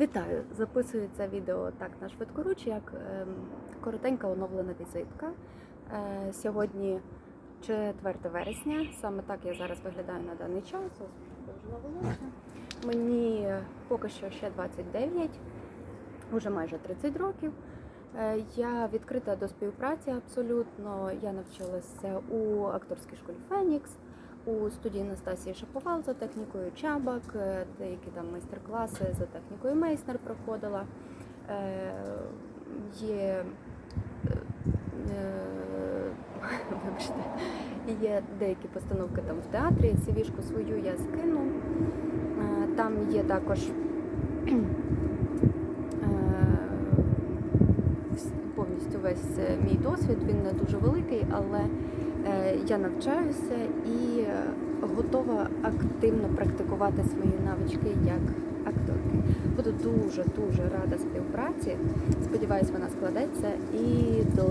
Вітаю! Записується відео так на швидкоруч, як ем, коротенька оновлена візитка. Е, Сьогодні 4 вересня, саме так я зараз виглядаю на даний час. Мені поки що ще 29, вже майже 30 років. Е, Я відкрита до співпраці абсолютно. Я навчалася у акторській школі Фенікс, у студії Настасії Шаповал за технікою Чабак, е, деякі там майстер-класи за технікою Мейснер проходила. Е, Є, е, вибачте, є деякі постановки там в театрі. Сівішку свою я скину. Там є також повністю весь мій досвід. Він не дуже великий, але я навчаюся і готова активно практикувати свої навички як акторки. Буду дуже дуже рада співпраці. Сподіваюсь, вона складеться і до.